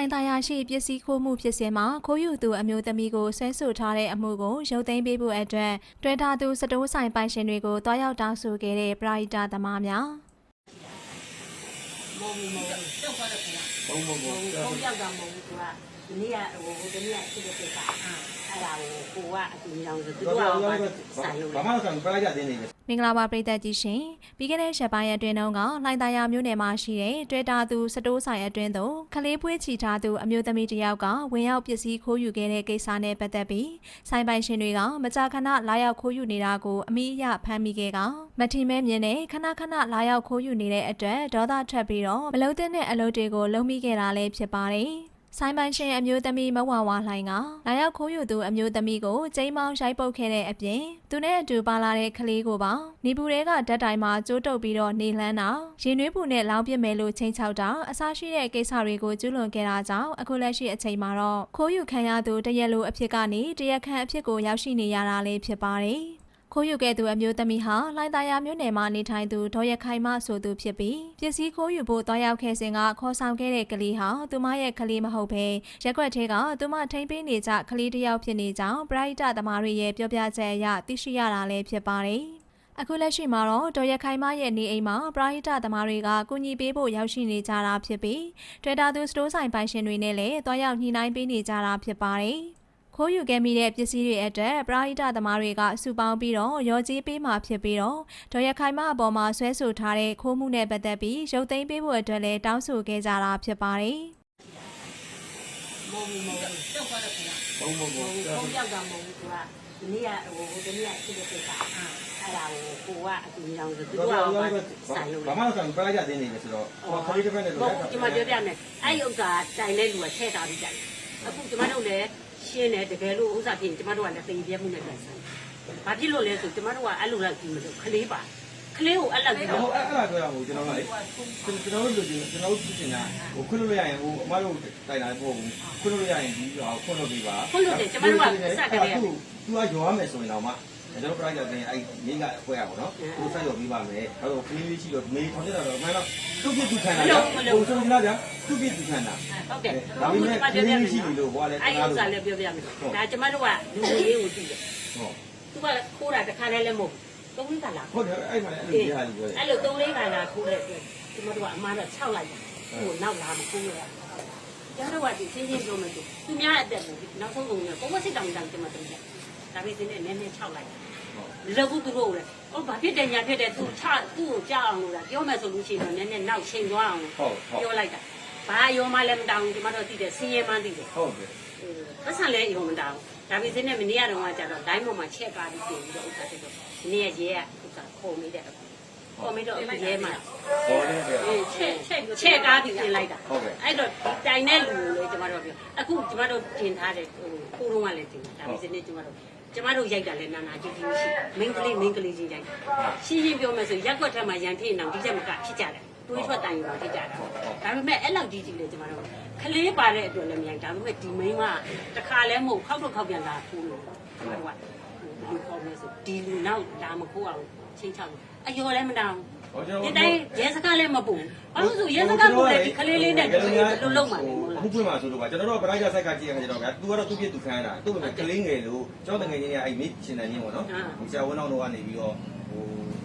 လိုင်သာယာရှိပစ္စည်းခိုးမှုဖြစ်စဉ်မှာခိုးယူသူအမျိုးသမီးကိုဆွဲဆိုထားတဲ့အမှုကိုရုပ်သိမ်းပေးဖို့အတွက်တွေ့တာသူစတိုးဆိုင်ပိုင်ရှင်တွေကိုတွားရောက်တောင်းဆိုခဲ့တဲ့ပရိဒါသမားများမုံမုံကျောက်သွားတယ်ခင်ဗျာဘုံဘုံဘုံဘုံကြောက်တာမုံသူက ဒီနေ့ကဟိုဒီနေ့ကဖြစ်တဲ့ကိစ္စအဲ့ဒါကိုကိုကအတူကြီးအောင်ဆိုသူဘာတို့ကမှဆိုင်လို့ဘာမှဆိုင်ပလိုက်ကြသေးနေတယ်မင်္ဂလာပါပရိသတ်ကြီးရှင်ပြီးခဲ့တဲ့ရက်ပိုင်းအတွင်းတုန်းကလိုင်သာယာမြို့နယ်မှာရှိတဲ့တွေ့တာသူစတိုးဆိုင်အတွင်းသို့ခလေးပွေးချီထားသူအမျိုးသမီးတစ်ယောက်ကဝင်ရောက်ပစ္စည်းခိုးယူခဲ့တဲ့ကိစ္စနဲ့ပတ်သက်ပြီးဆိုင်ပိုင်ရှင်တွေကမကြာခဏလာရောက်ခိုးယူနေတာကိုအမိအယဖမ်းမိခဲ့ကမထီမဲမြင်နဲ့ခဏခဏလာရောက်ခိုးယူနေတဲ့အတွက်ဒေါသထွက်ပြီးတော့မလုံတဲ့အလုပ်တွေကိုလုပ်မိခဲ့တာလည်းဖြစ်ပါတယ် ဆိုင်ပိုင်ရှင်အမျိုးသမီးမဝဝလှိုင်းကလာရောက်ခိုးယူသူအမျိုးသမီးကိုကျိမ်းမောင်းရိုက်ပုတ်ခဲ့တဲ့အပြင်သူနဲ့အတူပါလာတဲ့ကလေးကိုပါနေပူတွေကဓာတ်တိုင်မှာကျိုးတုပ်ပြီးတော့နေလှမ်းတာရင်နွေးပူနဲ့လောင်းပစ်မယ်လို့ချိန်ချောက်တာအဆရှိတဲ့ကိစ္စတွေကိုကျူးလွန်ခဲ့တာကြောင့်အခုလက်ရှိအချိန်မှာတော့ခိုးယူခံရသူတရက်လိုအဖြစ်ကနေတရက်ခန့်အဖြစ်ကိုရောက်ရှိနေရတာလေးဖြစ်ပါတယ် ခိုးယူခဲ့သူအမျိုးသမီးဟာလိုင်သာယာမြို့နယ်မှာနေထိုင်သူဒေါ်ရခိုင်မဆိုသူဖြစ်ပြီးပစ္စည်းခိုးယူဖို့တွားရောက်ခဲ့စဉ်ကခေါ်ဆောင်ခဲ့တဲ့ကလေးဟာသူမရဲ့ကလေးမဟုတ်ဘဲရက်ွက်သေးကသူမထိမ့်ပေးနေကြကလေးတစ်ယောက်ဖြစ်နေကြောင်းပရိဒသမားတွေရဲ့ပြောပြချက်အရသိရှိရတာလည်းဖြစ်ပါတယ်။အခုလက်ရှိမှာတော့ဒေါ်ရခိုင်မရဲ့နေအိမ်မှာပရိဒသမားတွေကကူညီပေးဖို့ရောက်ရှိနေကြတာဖြစ်ပြီးတွေ့တာသူစတိုးဆိုင်ပိုင်ရှင်တွေနဲ့လည်းတွားရောက်ညှိနှိုင်းပေးနေကြတာဖြစ်ပါတယ်။ ခိုးယူခဲ့မိတဲ့ပစ္စည်းတွေအတွက်ပရိဒသမားတွေကစုပေါင်းပြီးတော့ရော်ကြီးပေးမှဖြစ်ပြီးတော့ဒေါ်ရခိုင်မအပေါ်မှာဆွဲဆိုထားတဲ့ခိုးမှုနဲ့ပတ်သက်ပြီးရုပ်သိမ်းပေးဖို့အတွက်လည်းတောင်းဆိုခဲ့ကြတာဖြစ်ပါတယ်မုံမုံကျောက်သွားတယ်ခင်ဗျာဘုံဘုံဘုံဘုံကြောက်တာမုံသူကဒီနေ့ကဟိုဒီနေ့ကဖြစ်တဲ့ကိစ္စအဲ့ဒါကိုကိုကအတူကြီးအောင်ဆိုသူတို့ကဆိုင်လို့ဘာမှဆိုင်ပလိုက်ကြသေးနေတယ်ဆိုတော့ဟိုခလေးတစ်ဖက်နဲ့ဟုတ်ဒီမှာပြောပြမယ်အဲ့ဒီဥစ္စာတိုင်တဲ့လူကထည့်ထားပြီးတိုင်အခုကျမတို့လည်း ရှင်းတယ်တကယ်လို့ဥစ္စာဖြစ်ရင်ကျမတို့ကလည်းတင်ပြမှုနဲ့တိုင်ဆိုင်ဘာဖြစ်လို့လဲဆိုကျမတို့ကအဲ့လိုလိုက်ကြည့်မလို့ခလေးပါခလေးကိုအဲ့လောက်ကြည့်ဟိုလို့အဲ့အဲ့ဒါပြောရမို့ကျွန်တော်ကလေကျွန်တော်တို့လူချင်းကျွန်တော်တို့ပြင်တာဟိုခွလို့ရရင်ဟိုအမတို့တိုင်လာပို့ခွလို့ရရင်ဒီဟိုခွလို့ပြပါသူကရောရမယ်ဆိုရင်တော့မှ ကျွန်တော်ပလိုက်ကြတဲ့အဲ့မိကအဖွဲရပါတော့ဟိုဆက်ရောပြီးပါမယ်အဲ့တော့ခလေးလေးရှိတော့မေထောင်ကြတာတော့မှန်တော့သူ့ပြသူခံတာဟိုဆိုကြလားဗျာသူ့ပြသူခံတာဟုတ်တယ်ဒါပေမဲ့ခလေးလေးရှိပြီလို့ဟိုကလည်းအဲ့ဒီဥစ္စာလည်းပြောပြမယ်ဒါကျမတို့ကလူကြီးရေးကိုကြည့်တယ်ဟုတ်သူကခိုးတာတစ်ခါတည်းလည်းမဟုတ်သုံးလေးကလာဟုတ်တယ်အဲ့မှာလည်းအဲ့လိုကြားလို့ပြောတယ်အဲ့လိုသုံးလေးကလာခိုးတဲ့အတွက်ကျမတို့ကအမှားတော့6လိုက်တယ်ဟိုနောက်လာမခိုးရကျမတို့ကဒီရှင်းရှင်းပြောမယ်ဆိုသူများအသက်ကိုနောက်ဆုံးကုန်ကပုံမစစ်တောင်တောင်ကျမတို့တယ် ဒါပေမဲ့နည်းနည်း6လိုက်လောက်ဘူးသူတို့လေဟောဘာဖြစ်တယ်ညာဖြစ်တယ်သူချသူ့ကိုကြောက်အောင်လို့လားပြောမယ်ဆိုလို့ရှိရင်နည်းနည်းနောက်ချိန်သွားအောင်ဟုတ်ဟုတ်ပြောလိုက်တာဘာရောမလည်းမတောင်းကျမတို့သိတယ်စင်းရဲမှန်းသိတယ်ဟုတ်တယ်ပတ်စံလည်းရောမတောင်းဒါပေမဲ့မနေ့ကတော့ကကြတော့ဒိုင်းပေါ်မှာချက်ကားပြီးပြင်ပြီးတော့ဥစ္စာတက်တော့ဒီနေ့ရဲကဥစ္စာခုံမိတဲ့ခုံမိတော့ရဲမှာဟောတယ်ဗျာအေးချက်ချက်ချက်ကားပြီးပြင်လိုက်တာဟုတ်ကဲ့အဲ့တော့တိုင်တဲ့လူကိုလေကျမတို့ပြောအခုကျမတို့တင်ထားတဲ့ဟိုခိုးတော့ကလည်းတင်တာဒါပေမဲ့ကျမတို့ ကျမတို့ရိုက်တာလည်းနာနာကြည့်ကြည့်မရှိမင်းကလေးမင်းကလေးချင်းရိုက်တာရှင်းရှင်းပြောမယ်ဆိုရက်ွက်ထက်မှာရန်ဖြစ်နေအောင်ဒီချက်မကဖြစ်ကြတယ်တွေးထွက်တိုင်ရောဖြစ်ကြတာဒါပေမဲ့အဲ့လောက်ကြီးကြီးလေကျမတို့ကလေးပါတဲ့အတွက်လည်းမြိုင်ဒါပေမဲ့ဒီမိန်းကတခါလဲမဟုတ်ခောက်တော့ခောက်ပြန်လာခိုးလို့ဟိုကလူခေါ်မယ်ဆိုဒီလူနောက်ဒါမခိုးအောင် ချင်းချောက်အယောလည်းမတောင်းဟောကျွန်ဒီတော်တိုင်းရဲစကားလည်းမပူဘာလို့ဆိုရဲစကားပူတယ်ဒီကလေးလေးနဲ့ဒီလိုလုံးမှလည်းမဟုတ်လားအခုပြင်မှာဆိုတော့ကျွန်တော်တို့ပရိုက်တာဆိုင်ကကြည့်ရခါကျတော့ဗျာ तू ကတော့သူ့ပြသူခံရတာသူ့ပဲကလေးငယ်လို့ကျောင်းတငယ်ချင်းကအဲ့မိရှင်တန်ချင်းပေါ့နော်ဟိုဆရာဝန်တော်တို့ကနေပြီးတော့ဟို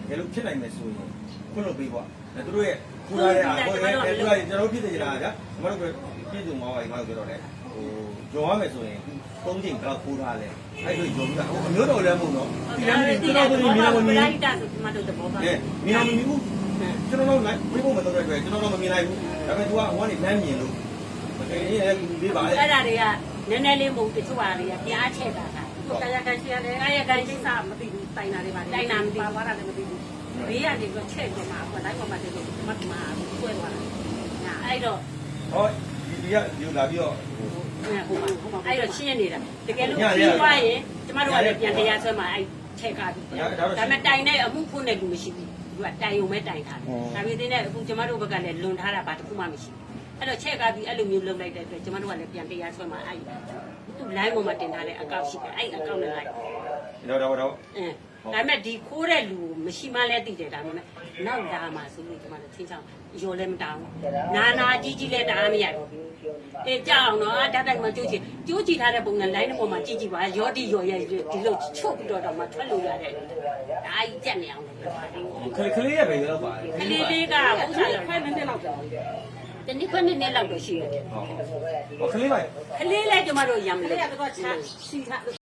ဘယ်လိုဖြစ်နိုင်မလဲဆိုရင်ခွင့်လို့ပြီးပေါ့သူတို့ရဲ့ခူလာတဲ့အားကိုလည်းသူကကျွန်တော်ဖြစ်နေကြတာဗျာကျွန်တော်တို့ပြည့်စုံမောပါဘာလို့ပြောတော့လဲ ဟိုကြော်ရမယ်ဆိုရင်သုံးချိန်ကခူထားလဲအဲ့လိုကြော်ပြီးတာဟိုအမျိုးတော်လည်းမဟုတ်တော့ဒီလမ်းမကြီးကျွန်တော်တို့မြေတော်မီလိုက်တာဆိုဒီမှာတော့သဘောပါကဲမြေတော်မီဘူးကျွန်တော်တို့လိုက်ဝိဖို့မတော်တဲ့အတွက်ကျွန်တော်တို့မမြင်လိုက်ဘူးဒါပေမဲ့ तू ကဟိုကနေလမ်းမြင်လို့မတကယ်ကြီးလည်းကူပေးပါလေအဲ့ဒါတွေကနည်းနည်းလေးမဟုတ်တချို့ဟာတွေကပြားချက်တာကကာယကံရှိရတယ်ကာယကံရှိစားမသိဘူးတိုင်တာတွေပါတိုင်တာမသိပါသွားတာလည်းမသိဘူးဘေးကနေတော့ချက်ကြမှာအခုလိုက်ပေါ်မှာတည်းကမတ်မှာကွဲသွားတာအဲ့တော့ဟောဒီဒီကဒီလာပြီးတော့ အဲ့တော့ရှင်းနေတာတကယ်လို့ပြီးသွားရင်ကျမတို့ကလည်းပြန်တရားဆွဲမှာအဲ့ချက်ကပြီးဒါပေမဲ့တိုင်တဲ့အမှုဖွင့်တဲ့လူမရှိဘူးသူကတိုင်ုံပဲတိုင်ထားတယ်ဒါပေမဲ့အခုကျမတို့ဘက်ကလည်းလွန်ထားတာဘာတစ်ခုမှမရှိဘူးအဲ့တော့ချက်ကပြီးအဲ့လိုမျိုးလုပ်လိုက်တဲ့အတွက်ကျမတို့ကလည်းပြန်တရားဆွဲမှာအဲ့သူ line ပေါ်မှာတင်ထားတဲ့အကောင့်ရှိတယ်အဲ့အကောင့်နဲ့လိုက်တော့တော့တော့အင်း ဒါပေမဲ့ဒီခိုးတဲ့လူမရှိမှလည်းသိတယ်ဒါပေမဲ့နောက်လာမှဆိုလို့ကျမတို့ချင်းချောင်းရော်လည်းမတောင်းနာနာကြီးကြီးလည်းတားမရဘူးအေးကြောက်အောင်နော်ဓာတ်တိုက်မှကြိုးချီကြိုးချီထားတဲ့ပုံနဲ့ line ပေါ်မှာကြည့်ကြည့်ပါရောဒီရော်ရဲ့ဒီလိုချုပ်ပြီးတော့တော့မှထွက်လို့ရတဲ့ဒါကြီးကြက်နေအောင်လို့ပြောပါတယ်ခလေးခလေးရဲ့ဘယ်လောက်ပါလဲကလေးလေးကဥစ္စာခွဲနည်းနည်းလောက်တော့တနည်းခွဲနည်းနည်းလောက်တော့ရှိရတယ်ဟောခလေးပါကလေးလည်းကျမတို့ရံမလို့ကလေးကတော့ချာစီထား